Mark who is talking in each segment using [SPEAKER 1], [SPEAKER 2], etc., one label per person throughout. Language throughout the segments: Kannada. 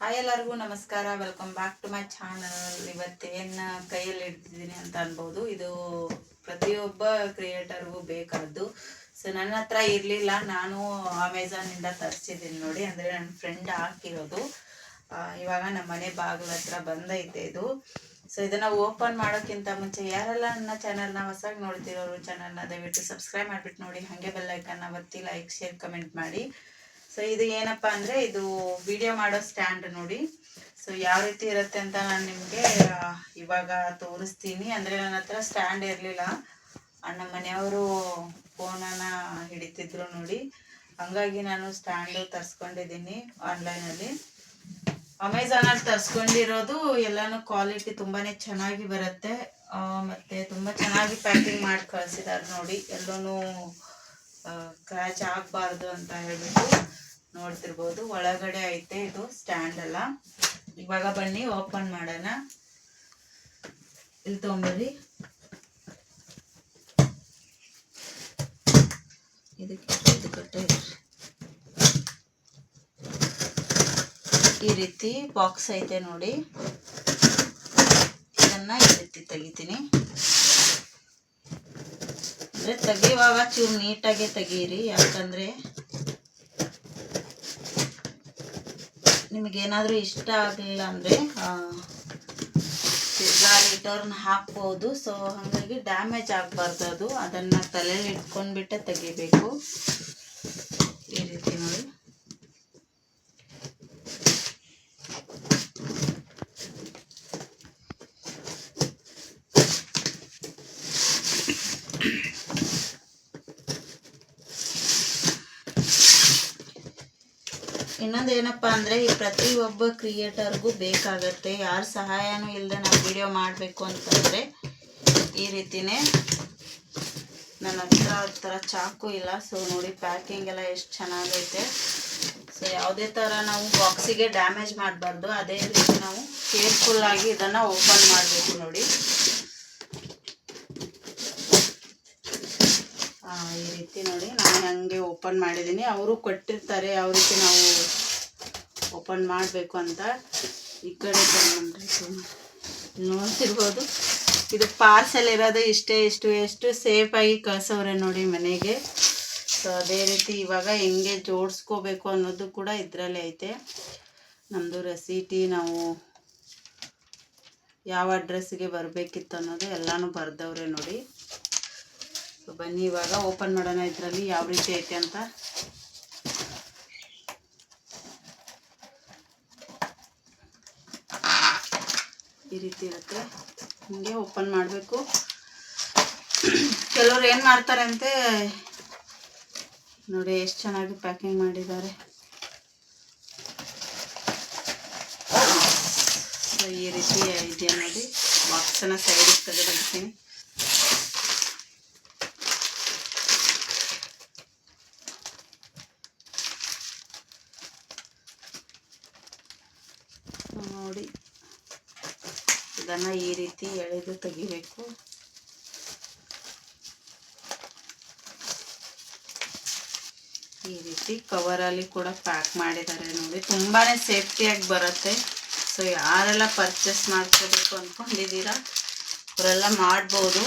[SPEAKER 1] ಹಾಯ್ ಎಲ್ಲರಿಗೂ ನಮಸ್ಕಾರ. Welcome back to my channel ಇವತ್ತೇನು ಕೈಯಲ್ಲಿ ಇಡ್ತಿದ್ದೀನಿ ಅಂತ ಅನ್ಬೋದು. ಇದು ಪ್ರತಿಯೊಬ್ಬ ಕ್ರಿಯೇಟರ್ಗೂ ಬೇಕಾದ್ದು. ಸೊ ನನ್ನ ಹತ್ರ ಇರಲಿಲ್ಲ. ನಾನು ಅಮೆಝಾನಿಂದ ತರಿಸಿದ್ದೀನಿ ನೋಡಿ. ಅಂದರೆ ನನ್ನ ಫ್ರೆಂಡ್ ಹಾಕಿರೋದು. ಇವಾಗ ನಮ್ಮ ಮನೆ ಬಾಗಿಲ ಹತ್ರ ಬಂದೈತೆ ಇದು. ಸೊ ಇದನ್ನ ಓಪನ್ ಮಾಡೋಕ್ಕಿಂತ ಮುಂಚೆ ಯಾರೆಲ್ಲ ನನ್ನ ಚಾನಲ್ನ ಹೊಸಾಗಿ ನೋಡ್ತಿರೋರು ಚಾನಲ್ನ ದಯವಿಟ್ಟು ಸಬ್ಸ್ಕ್ರೈಬ್ ಮಾಡಿಬಿಟ್ಟು ನೋಡಿ. ಹಾಗೆ ಬೆಲ್ಲೈಕನ್ನ ಒತ್ತಿ ಲೈಕ್ ಶೇರ್ ಕಮೆಂಟ್ ಮಾಡಿ. ಸೊ ಇದು ಏನಪ್ಪಾ ಅಂದ್ರೆ ಇದು ವಿಡಿಯೋ ಮಾಡೋ ಸ್ಟ್ಯಾಂಡ್ ನೋಡಿ. ಸೊ ಯಾವ ರೀತಿ ಇರುತ್ತೆ ಅಂತ ನಾನು ನಿಮಗೆ ಇವಾಗ ತೋರಿಸ್ತೀನಿ. ಅಂದ್ರೆ ನನ್ನ ಹತ್ರ ಸ್ಟ್ಯಾಂಡ್ ಇರಲಿಲ್ಲ. ಅಣ್ಣ ಮನೆಯವರು ಫೋನನ್ನ ಹಿಡಿತಿದ್ರು ನೋಡಿ. ಹಂಗಾಗಿ ನಾನು ಸ್ಟ್ಯಾಂಡು ತರಿಸ್ಕೊಂಡಿದ್ದೀನಿ ಆನ್ಲೈನಲ್ಲಿ ಅಮೆಝಾನಲ್ಲಿ ತರಿಸ್ಕೊಂಡಿರೋದು ಎಲ್ಲಾನು ಕ್ವಾಲಿಟಿ ತುಂಬಾನೇ ಚೆನ್ನಾಗಿ ಬರುತ್ತೆ. ಮತ್ತು ಮತ್ತೆ ತುಂಬಾ ಚೆನ್ನಾಗಿ ಪ್ಯಾಕಿಂಗ್ ಮಾಡಿ ಕಳಿಸಿದ್ದಾರೆ ನೋಡಿ. ಎಲ್ಲೂ ಕ್ರ್ಯಾಚ್ ಆಗಬಾರ್ದು ಅಂತ ಹೇಳ್ಬಿಟ್ಟು. ನೋಡ್ತಿರ್ಬೋದು. ಒಳಗಡೆ ಐತೆ ಇದು ಸ್ಟ್ಯಾಂಡ್ ಅಲ್ಲ ಇವಾಗ ಬನ್ನಿ, ಓಪನ್ ಮಾಡೋಣ. ಇಲ್ಲಿ ತೊಗೊಂಬರ್ರಿ. ಇದಕ್ಕೆ ಇದು ಈ ರೀತಿ ಬಾಕ್ಸ್ ಐತೆ ನೋಡಿ. ಇದನ್ನ ಈ ರೀತಿ ತೆಗಿತೀನಿ. ಅಂದ್ರೆ ತೆಗಿಯುವಾಗ ಚೂರು ನೀಟಾಗೆ ತೆಗೀರಿ, ಯಾಕಂದ್ರೆ ನಿಮಗೇನಾದ್ರೂ ಇಷ್ಟ ಆಗಲಿಲ್ಲ ಅಂದರೆ ತಿರ್ಗಾ ರಿಟರ್ನ್ ಹಾಕ್ಬೋದು. ಸೊ ಹಾಗಾಗಿ ಡ್ಯಾಮೇಜ್ ಆಗಬಾರ್ದು ಅದು. ಅದನ್ನು ತಲೆಯಲ್ಲಿ ಇಟ್ಕೊಂಡ್ಬಿಟ್ಟೆ ತೆಗಿಬೇಕು. ಈ ರೀತಿ ನೋಡಿ. ಇನ್ನೊಂದು ಏನಪ್ಪ ಅಂದ್ರೆ ಈ ಪ್ರತಿಯೊಬ್ಬ ಕ್ರಿಯೇಟರ್ಗೂ ಬೇಕಾಗತ್ತೆ. ಯಾರ ಸಹಾಯನೂ ಇಲ್ಲದೆ ನಾವು ವಿಡಿಯೋ ಮಾಡಬೇಕು ಅಂತಂದ್ರೆ ಈ ರೀತಿನೇ. ನನ್ನ ಹತ್ರ ಥರ ಚಾಕು ಇಲ್ಲ, ಸೊ ನೋಡಿ ಪ್ಯಾಕಿಂಗ್ ಎಲ್ಲ ಎಷ್ಟು ಚೆನ್ನಾಗೈತೆ. ಸೊ ಯಾವುದೇ ಥರ ನಾವು ಬಾಕ್ಸಿಗೆ ಡ್ಯಾಮೇಜ್ ಮಾಡಬಾರ್ದು, ಅದೇ ರೀತಿ ನಾವು ಕೇರ್ಫುಲ್ಲಾಗಿ ಇದನ್ನು ಓಪನ್ ಮಾಡಬೇಕು ನೋಡಿ. ಈ ರೀತಿ ನೋಡಿ ನಾನು ಹಂಗೆ ಓಪನ್ ಮಾಡಿದ್ದೀನಿ. ಅವರು ಕೊಟ್ಟಿರ್ತಾರೆ ಯಾವ ರೀತಿ ನಾವು ಓಪನ್ ಮಾಡಬೇಕು ಅಂತ. ಈ ಕಡೆ ನೋಡ್ತಿರ್ಬೋದು. ಇದು ಪಾರ್ಸೆಲ್ ಇರೋದು ಇಷ್ಟೇ, ಇಷ್ಟು, ಎಷ್ಟು ಸೇಫಾಗಿ ಕಳ್ಸವ್ರೆ ನೋಡಿ ಮನೆಗೆ. ಸೊ ಅದೇ ರೀತಿ ಇವಾಗ ಹೆಂಗೆ ಜೋಡಿಸ್ಕೋಬೇಕು ಅನ್ನೋದು ಕೂಡ ಇದರಲ್ಲೇ ಐತೆ. ನಮ್ಮದು ರೆಸಿಟಿ ನಾವು ಯಾವ ಅಡ್ರೆಸ್ಸಿಗೆ ಬರಬೇಕಿತ್ತು ಅನ್ನೋದು ಎಲ್ಲನೂ ಬರ್ದವ್ರೆ ನೋಡಿ. ಸೊ ಬನ್ನಿ, ಇವಾಗ ಓಪನ್ ಮಾಡೋಣ ಇದರಲ್ಲಿ ಯಾವ ರೀತಿ ಐತೆ ಅಂತ. ಈ ರೀತಿ ಇರುತ್ತೆ. ಹಿಂಗೆ ಓಪನ್ ಮಾಡಬೇಕು. ಕೆಲವ್ರು ಏನು ಮಾಡ್ತಾರೆ ಅಂತೆ? ನೋಡಿ, ಎಷ್ಟು ಚೆನ್ನಾಗಿ ಪ್ಯಾಕಿಂಗ್ ಮಾಡಿದ್ದಾರೆ. ಈ ರೀತಿ ಇದೆಯಾ ನೋಡಿ. ಬಾಕ್ಸನ್ನ ಸೈಡಿಗೆ ತೆಗೆದಿರ್ತೀನಿ ನೋಡಿ ಇದನ್ನು ಈ ರೀತಿ ಎಳೆದು ತೆಗಿಬೇಕು. ಈ ರೀತಿ ಕವರಲ್ಲಿ ಕೂಡ ಪ್ಯಾಕ್ ಮಾಡಿದ್ದಾರೆ ನೋಡಿ. ತುಂಬಾ ಸೇಫ್ಟಿಯಾಗಿ ಬರುತ್ತೆ. ಸೊ ಯಾರೆಲ್ಲ ಪರ್ಚೇಸ್ ಮಾಡ್ಕೋಬೇಕು ಅಂದ್ಕೊಂಡಿದ್ದೀರಾ ಅವರೆಲ್ಲ ಮಾಡ್ಬೋದು.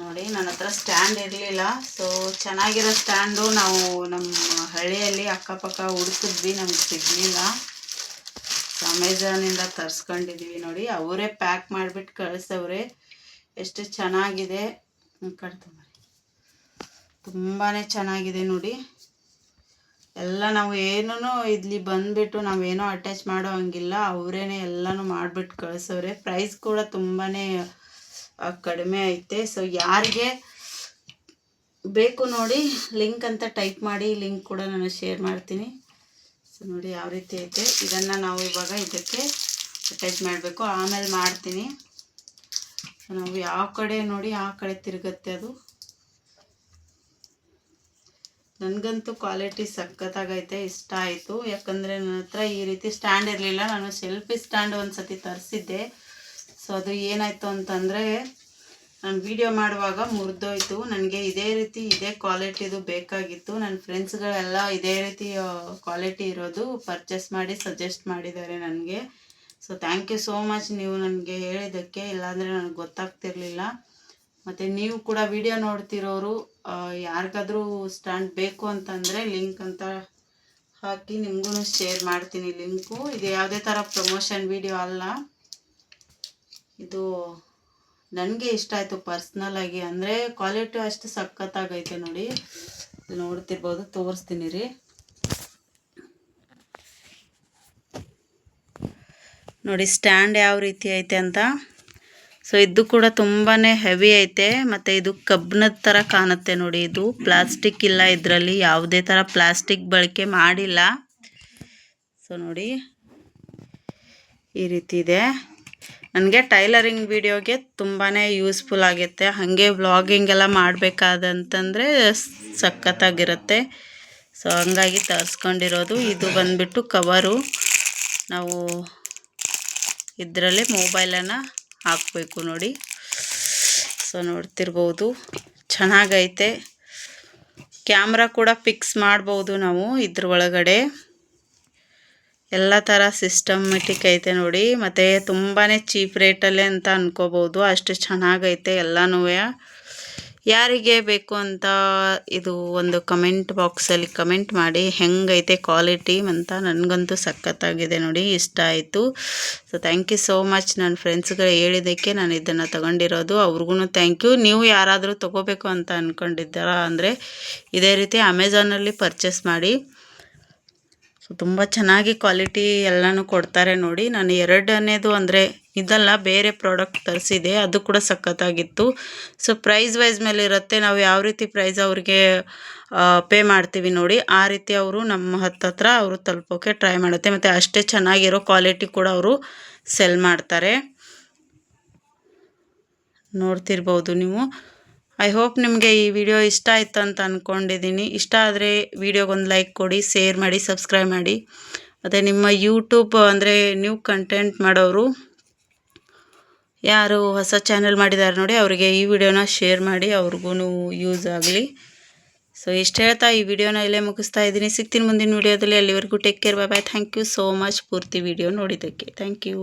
[SPEAKER 1] ನೋಡಿ, ನನ್ನ ಹತ್ರ ಸ್ಟ್ಯಾಂಡ್ ಇರಲಿಲ್ಲ. ಸೊ ಚೆನ್ನಾಗಿರೋ ಸ್ಟ್ಯಾಂಡು ನಾವು ನಮ್ಮ ಹಳ್ಳಿಯಲ್ಲಿ ಅಕ್ಕಪಕ್ಕ ಹುಡುಕಿದ್ವಿ, ನಮ್ಗೆ ಸಿಗಲಿಲ್ಲ. ಅಮೆಝಾನಿಂದ ತರಿಸ್ಕೊಂಡಿದ್ದೀವಿ ನೋಡಿ. ಅವರೇ ಪ್ಯಾಕ್ ಮಾಡಿಬಿಟ್ಟು ಕಳಿಸವ್ರೆ. ಎಷ್ಟು ಚೆನ್ನಾಗಿದೆ. ಕಟ್ಕೊಂಬರಿ ತುಂಬಾ ಚೆನ್ನಾಗಿದೆ ನೋಡಿ. ಎಲ್ಲ ನಾವು ಏನೂ ಇಲ್ಲಿ ಬಂದುಬಿಟ್ಟು ನಾವೇನೋ ಅಟ್ಯಾಚ್ ಮಾಡೋ ಹಂಗಿಲ್ಲ. ಅವರೇ ಎಲ್ಲನೂ ಮಾಡಿಬಿಟ್ಟು ಕಳಿಸವ್ರೆ. ಪ್ರೈಸ್ ಕೂಡ ತುಂಬಾ ಕಡಿಮೆ ಐತೆ. ಸೊ, ಯಾರಿಗೆ ಬೇಕು ನೋಡಿ, ಲಿಂಕ್ ಅಂತ ಟೈಪ್ ಮಾಡಿ, ಲಿಂಕ್ ಕೂಡ ನಾನು ಶೇರ್ ಮಾಡ್ತೀನಿ. ನೋಡಿ ಯಾವ ರೀತಿ ಐತೆ. ಇದನ್ನು ನಾವು ಇವಾಗ ಇದಕ್ಕೆ ಅಟ್ಯಾಚ್ ಮಾಡಬೇಕು. ಆಮೇಲೆ ಮಾಡ್ತೀನಿ. ನಾವು ಯಾವ ಕಡೆ ನೋಡಿ ಆ ಕಡೆ ತಿರುಗತ್ತೆ ಅದು. ನನಗಂತೂ ಕ್ವಾಲಿಟಿ ಸಖತ್ತಾಗೈತೆ, ಇಷ್ಟ ಆಯಿತು. ಯಾಕಂದರೆ ನನ್ನ ಹತ್ರ ಈ ರೀತಿ ಸ್ಟ್ಯಾಂಡ್ ಇರಲಿಲ್ಲ. ನಾನು ಸೆಲ್ಫಿ ಸ್ಟ್ಯಾಂಡ್ ಒಂದು ಸತಿ ತರಿಸಿದ್ದೆ. ಸೊ ಅದು ಏನಾಯಿತು ಅಂತಂದರೆ ನಾನು ವಿಡಿಯೋ ಮಾಡುವಾಗ ಮುರಿದೋಯ್ತು. ನನಗೆ ಇದೇ ರೀತಿ ಇದೇ ಕ್ವಾಲಿಟಿದು ಬೇಕಾಗಿತ್ತು. ನನ್ನ ಫ್ರೆಂಡ್ಸ್ಗಳೆಲ್ಲ ಇದೇ ರೀತಿ ಕ್ವಾಲಿಟಿ ಇರೋದು ಪರ್ಚೇಸ್ ಮಾಡಿ ಸಜೆಸ್ಟ್ ಮಾಡಿದ್ದಾರೆ ನನಗೆ. So thank you so much ನೀವು ನನಗೆ ಹೇಳಿದ್ದಕ್ಕೆ. ಇಲ್ಲಾಂದರೆ ನನಗೆ ಗೊತ್ತಾಗ್ತಿರ್ಲಿಲ್ಲ. ಮತ್ತು ನೀವು ಕೂಡ ವಿಡಿಯೋ ನೋಡ್ತಿರೋರು ಯಾರಿಗಾದರೂ ಸ್ಟ್ಯಾಂಡ್ ಬೇಕು ಅಂತಂದರೆ ಲಿಂಕ್ ಅಂತ ಹಾಕಿ ನಿಮಗೂ ಶೇರ್ ಮಾಡ್ತೀನಿ ಲಿಂಕು ಇದು ಯಾವುದೇ ಥರ ಪ್ರಮೋಷನ್ ವಿಡಿಯೋ ಅಲ್ಲ. ಇದು ನನಗೆ ಇಷ್ಟ ಆಯಿತು ಪರ್ಸ್ನಲಾಗಿ ಅಂದರೆ ಕ್ವಾಲಿಟಿ ಅಷ್ಟು ಸಖತ್ತಾಗೈತೆ ನೋಡಿ. ನೋಡ್ತಿರ್ಬೋದು, ತೋರಿಸ್ತೀನಿ ರೀ. ನೋಡಿ ಸ್ಟ್ಯಾಂಡ್ ಯಾವ ರೀತಿ ಐತೆ ಅಂತ. ಸೊ ಇದು ಕೂಡ ತುಂಬಾ ಹೆವಿ ಐತೆ. ಮತ್ತು ಇದು ಕಬ್ಬಿಣದ ಥರ ಕಾಣುತ್ತೆ ನೋಡಿ ಇದು. ಪ್ಲಾಸ್ಟಿಕ್ ಇಲ್ಲ ಇದರಲ್ಲಿ. ಯಾವುದೇ ಥರ ಪ್ಲಾಸ್ಟಿಕ್ ಬಳಕೆ ಮಾಡಿಲ್ಲ. ಸೊ ನೋಡಿ. ಈ ರೀತಿ ಇದೆ. ನನಗೆ ಟೈಲರಿಂಗ್ ವಿಡಿಯೋಗೆ ತುಂಬಾ ಯೂಸ್ಫುಲ್ ಆಗುತ್ತೆ. ಹಾಗೆ ವ್ಲಾಗಿಂಗ್ ಎಲ್ಲ ಮಾಡಬೇಕಾದಂತಂದರೆ ಸಖತ್ತಾಗಿರುತ್ತೆ. ಸೊ, ಹಂಗಾಗಿ ತರಿಸ್ಕೊಂಡಿರೋದು. ಇದು ಬಂದ್ಬಿಟ್ಟು ಕವರು. ನಾವು ಇದರಲ್ಲಿ ಮೊಬೈಲನ್ನು ಹಾಕಬೇಕು ನೋಡಿ. ಸೊ, ನೋಡ್ತಿರ್ಬೋದು. ಚೆನ್ನಾಗೈತೆ. ಕ್ಯಾಮ್ರಾ ಕೂಡ ಫಿಕ್ಸ್ ಮಾಡ್ಬೋದು ನಾವು ಇದ್ರ ಒಳಗಡೆ. ಎಲ್ಲ ಥರ ಸಿಸ್ಟಮೆಟಿಕ್ ಐತೆ ನೋಡಿ. ಮತ್ತು ತುಂಬಾ ಚೀಪ್ ರೇಟಲ್ಲೇ ಅಂತ ಅನ್ಕೋಬೋದು. ಅಷ್ಟು ಚೆನ್ನಾಗೈತೆ ಎಲ್ಲನೂ. ಯಾರಿಗೆ ಬೇಕು ಅಂತ ಇದು ಒಂದು ಕಮೆಂಟ್ ಬಾಕ್ಸಲ್ಲಿ ಕಮೆಂಟ್ ಮಾಡಿ ಹೆಂಗೈತೆ ಕ್ವಾಲಿಟಿ ಅಂತ ನನಗಂತೂ ಸಖತ್ತಾಗಿದೆ ನೋಡಿ. ಇಷ್ಟ ಆಯಿತು. So thank you so much ನನ್ನ ಫ್ರೆಂಡ್ಸ್ಗಳು ಹೇಳಿದ್ದಕ್ಕೆ ನಾನು ಇದನ್ನು ತಗೊಂಡಿರೋದು. ಅವ್ರಿಗೂ ಥ್ಯಾಂಕ್ ಯು ನೀವು ಯಾರಾದರೂ ತೊಗೋಬೇಕು ಅಂತ ಅಂದ್ಕೊಂಡಿದ್ದಾರಾ ಅಂದರೆ ಇದೇ ರೀತಿ ಅಮೆಝಾನಲ್ಲಿ ಪರ್ಚೇಸ್ ಮಾಡಿ. ಸೊ ತುಂಬ ಚೆನ್ನಾಗಿ ಕ್ವಾಲಿಟಿ ಎಲ್ಲನೂ ಕೊಡ್ತಾರೆ ನೋಡಿ. ನಾನು ಎರಡನೇದು ಅಂದರೆ ಇದಲ್ಲ, ಬೇರೆ ಪ್ರಾಡಕ್ಟ್ ತರಿಸಿದೆ. ಅದು ಕೂಡ ಸಖತ್ತಾಗಿತ್ತು. ಸೊ ಪ್ರೈಸ್ ವೈಸ್ ಮೇಲೆ ಇರುತ್ತೆ. ನಾವು ಯಾವ ರೀತಿ ಪ್ರೈಸ್ ಅವ್ರಿಗೆ ಪೇ ಮಾಡ್ತೀವಿ ನೋಡಿ, ಆ ರೀತಿ ಅವರು ನಮ್ಮ ಹತ್ತತ್ರ ಅವರು ತಲುಪೋಕ್ಕೆ ಟ್ರೈ ಮಾಡುತ್ತೆ. ಮತ್ತು ಅಷ್ಟೇ ಚೆನ್ನಾಗಿರೋ ಕ್ವಾಲಿಟಿ ಕೂಡ ಅವರು ಸೆಲ್ ಮಾಡ್ತಾರೆ. ನೋಡ್ತಿರ್ಬೋದು ನೀವು. ಐ ಹೋಪ್ ನಿಮಗೆ ಈ ವಿಡಿಯೋ ಇಷ್ಟ ಆಯ್ತು ಅಂತ ಅಂದ್ಕೊಂಡಿದ್ದೀನಿ ಇಷ್ಟ ಆದರೆ ವಿಡಿಯೋಗೊಂದು ಲೈಕ್ ಕೊಡಿ ಶೇರ್ ಮಾಡಿ ಸಬ್ಸ್ಕ್ರೈಬ್ ಮಾಡಿ. ಮತ್ತು ನಿಮ್ಮ ಯೂಟ್ಯೂಬ್ ಅಂದರೆ ನ್ಯೂ ಕಂಟೆಂಟ್ ಮಾಡೋರು, ಯಾರು ಹೊಸ ಚಾನೆಲ್ ಮಾಡಿದ್ದಾರೆ ನೋಡಿ, ಅವರಿಗೆ ಈ ವಿಡಿಯೋನ ಶೇರ್ ಮಾಡಿ ಅವ್ರಿಗೂ ಯೂಸ್ ಆಗಲಿ. ಸೊ ಇಷ್ಟು ಹೇಳ್ತಾ ಈ ವಿಡಿಯೋನ ಇಲ್ಲೇ ಮುಗಿಸ್ತಾ ಇದ್ದೀನಿ. ಸಿಗ್ತೀನಿ ಮುಂದಿನ ವಿಡಿಯೋದಲ್ಲಿ ಅಲ್ಲಿವರೆಗೂ take care bye bye thank you so much ಪೂರ್ತಿ ವಿಡಿಯೋ ನೋಡಿದ್ದಕ್ಕೆ. Thank you